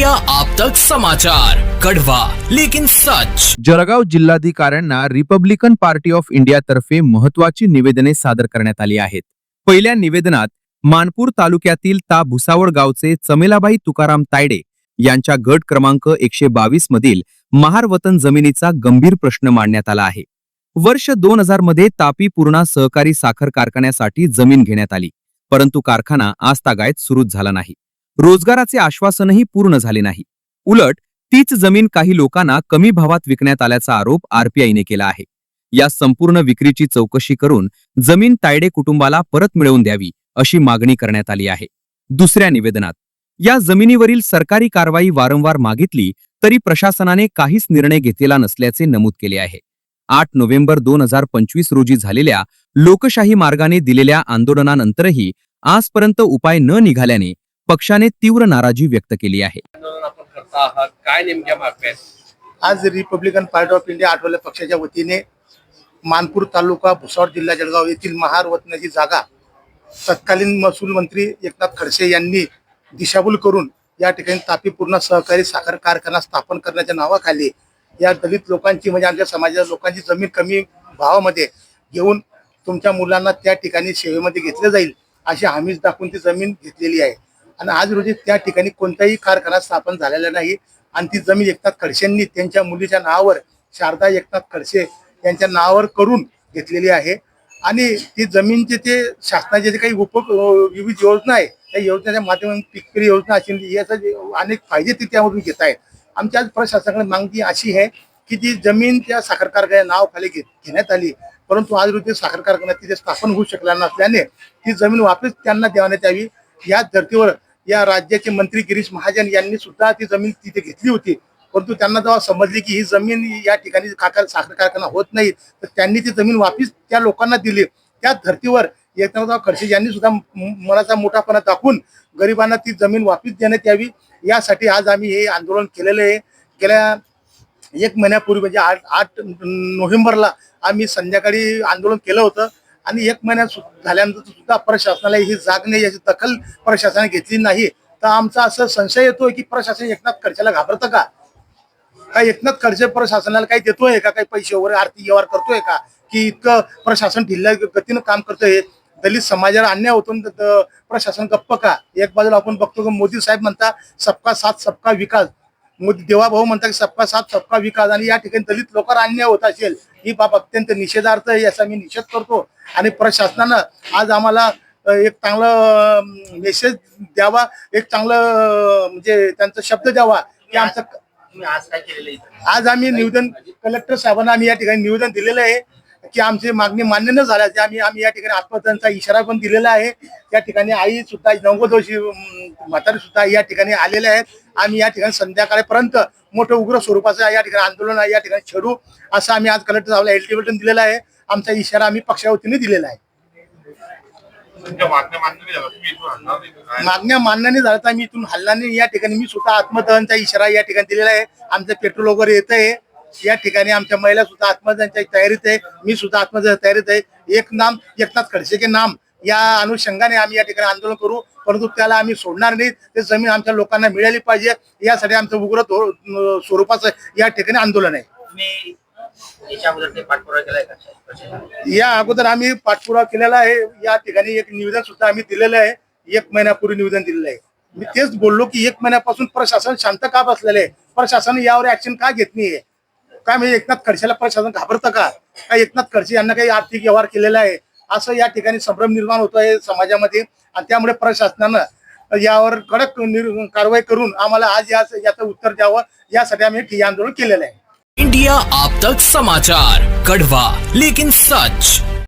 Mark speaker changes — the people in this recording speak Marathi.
Speaker 1: इंडिया आप तक समाचार। कड़वा लेकिन सच।
Speaker 2: जळगाव जिल्हाधिकाऱ्यांना रिपब्लिकन पार्टी ऑफ इंडियातर्फे महत्वाची निवेदने सादर करण्यात आली आहेत. पहिल्या निवेदनात मानपूर तालुक्यातील ता भुसावळ गावचे चमेलाबाई तुकाराम तायडे यांच्या गट क्रमांक एकशे बावीस मधील महार वतन जमिनीचा गंभीर प्रश्न मांडण्यात आला आहे. वर्ष दोन हजारमध्ये तापी पूर्णा सहकारी साखर कारखान्यासाठी जमीन घेण्यात आली परंतु कारखाना आजतागायत सुरूच झाला नाही. रोजगाराचे आश्वासनही पूर्ण झाले नाही. उलट तीच जमीन काही लोकांना कमी भावात विकण्यात आल्याचा आरोप आरपीआयने केला आहे. या संपूर्ण विक्रीची चौकशी करून जमीन तायडे कुटुंबाला परत मिळवून द्यावी अशी मागणी करण्यात आली आहे. दुसऱ्या निवेदनात या जमिनीवरील सरकारी कारवाई वारंवार मागितली तरी प्रशासनाने काहीच निर्णय घेतलेला नसल्याचे नमूद केले आहे. आठ नोव्हेंबर दोन हजार पंचवीस रोजी झालेल्या लोकशाही मार्गाने दिलेल्या आंदोलनानंतरही आजपर्यंत उपाय न निघाल्याने पक्षाने तीव्र नाराजी व्यक्त केली आहे.
Speaker 3: आंदोलन आपण करता आहात. काय नेमक्या मागण्या आहेत?
Speaker 4: आज Republican party of India Athawale पक्षाच्या वतीने मानपूर तालुका भुसावळ जिल्हा जळगाव येथील महार वतनाची जागा तत्कालीन महसूल मंत्री एकनाथ खडसे यांनी दिशाभूल करून या ठिकाणी तापी पूर्ण सहकारी साखर कारखाना स्थापन करण्याच्या नावाखाली या दलित लोकांची म्हणजे आमच्या समाजाच्या लोकांची जमीन कमी भावामध्ये घेऊन तुमच्या मुलांना त्या ठिकाणी सेवेमध्ये घेतलं जाईल अशी हमीच दाखवून ती जमीन घेतलेली आहे. आणि आज रोजी त्या ठिकाणी कोणताही कारखाना स्थापन झालेला नाही. आणि ती जमीन एकनाथ खडसेंनी त्यांच्या मुलीच्या नावावर शारदा एकनाथ खडसे यांच्या नावावर करून घेतलेली आहे. आणि ती जमीनचे ते शासनाचे जे काही उप विविध योजना आहे त्या योजनेच्या माध्यमातून पिककरी योजना असेल याचा जे अनेक फायदे ते त्यामधून घेत आहेत. आमच्या आज प्रशासनाकडे मागणी अशी आहे की ती जमीन त्या साखर कारखान्या नाव खाली घे घेण्यात आली. परंतु आज रोजी साखर कारखाना तिथे स्थापन होऊ शकला नसल्याने ती जमीन वापस त्यांना देण्यात यावी. या धर्तीवर या राज्याचे मंत्री गिरीश महाजन यांनी सुद्धा ती जमीन तिथे घेतली होती. परंतु त्यांना जेव्हा समजली की ही जमीन या ठिकाणी काका साखर कारखाना होत नाही तर त्यांनी ती जमीन वापिस त्या लोकांना दिली. त्या धर्तीवर एकनाथराव खडसे यांनी सुद्धा मनाचा मोठापणा दाखवून गरिबांना ती जमीन वापिस देण्यात यावी. यासाठी आज आम्ही हे आंदोलन केलेलं आहे. गेल्या एक महिन्यापूर्वी म्हणजे आठ आठ नोव्हेंबरला आम्ही संध्याकाळी आंदोलन केलं होतं. आणि एक महिन्यात सु- झाल्यानंतर सुद्धा प्रशासनाला ही जाग नाही याची दखल प्रशासनाने घेतली नाही. तर आमचा असं संशय येतोय की प्रशासन एकनाथ खडसेला घाबरतं का? काय एकनाथ खडसे प्रशासनाला काही देतोय का? काही पैसे वगैरे आर्थिक व्यवहार करतोय का? की इतकं प्रशासन ढिल्ल्या गतीनं काम करतोय दलित समाजाला अन्याय होतो प्रशासन गप्प का? एक बाजूला आपण बघतो की मोदी साहेब म्हणता सबका साथ सबका विकास. मोदी देवाभाऊ म्हणतात की सबका साथ सबका विकास आणि या ठिकाणी दलित लोकांना अन्याय होत असेल ही बाब अत्यंत निषेधार्थ आहे याचा मी निषेध करतो. आणि प्रशासनानं आज आम्हाला एक चांगलं मेसेज द्यावा एक चांगलं म्हणजे त्यांचा शब्द द्यावा की आमचं
Speaker 3: तुम्ही आज काय केलेलं इथं?
Speaker 4: आज आम्ही निवेदन कलेक्टर साहेबांना आम्ही या ठिकाणी निवेदन दिलेलं आहे. की आमची मागणी मान्य न झाल्याचे आम्ही आम्ही या ठिकाणी आत्महत्यांचा इशारा पण दिलेला आहे. त्या ठिकाणी आई सुद्धा अं, म्हातारी सुद्धा या ठिकाणी आलेले आहेत. आम्ही या ठिकाणी संध्याकाळपर्यंत मोठं उग्र स्वरूपाचं या ठिकाणी आंदोलन आहे, या ठिकाणी छेडू असं आम्ही आज कलेक्टर साहेबांना एल्टिमेटम दिलेला आहे. आमचा इशारा आम्ही पक्षावतीने दिलेला आहे.
Speaker 3: मागण्या मान्य नाही झाल्या.
Speaker 4: आम्ही इथून हल्ला नाही. या ठिकाणी मी स्वतः आत्मदहनचा इशारा या ठिकाणी दिलेला आहे. आमचं पेट्रोल वगैरे येत आहे या ठिकाणी आमच्या महिला सुद्धा आत्मदहनच्या तयारीत आहे. मी सुद्धा आत्मदहन तयारीत आहे. एक नाम एकनाथ खडसे के नाम या अनुषंगाने आम्ही या ठिकाणी आंदोलन करू. परंतु त्याला आम्ही सोडणार नाही. ते जमीन आमच्या लोकांना मिळाली पाहिजे. यासाठी आमचं उग्र स्वरूपाचं या ठिकाणी आंदोलन आहे? या अगोदर आम्ही पाठपुरावा केलेला आहे. या ठिकाणी एक निवेदन सुद्धा आम्ही दिलेलं आहे. एक महिन्यापूर्वी निवेदन दिलेलं आहे. मी तेच बोललो की एक महिन्यापासून प्रशासन शांत का बसलेलं आहे? प्रशासन यावर ऍक्शन का घेत नाहीये? काय म्हणजे एकनाथ खडसेला प्रशासन घाबरतं का? काय एकनाथ खडसे यांना काही आर्थिक व्यवहार केलेला आहे? असं या ठिकाणी संभ्रम निर्माण होतो आहे समाजामध्ये आणि त्यामुळे प्रशासनानं यावर कडक कारवाई करून आम्हाला आज या याचं उत्तर द्यावं यासाठी आम्ही ठिय्या आंदोलन केलेलं आहे.
Speaker 1: इंडिया आप तक समाचार कड़वा लेकिन सच.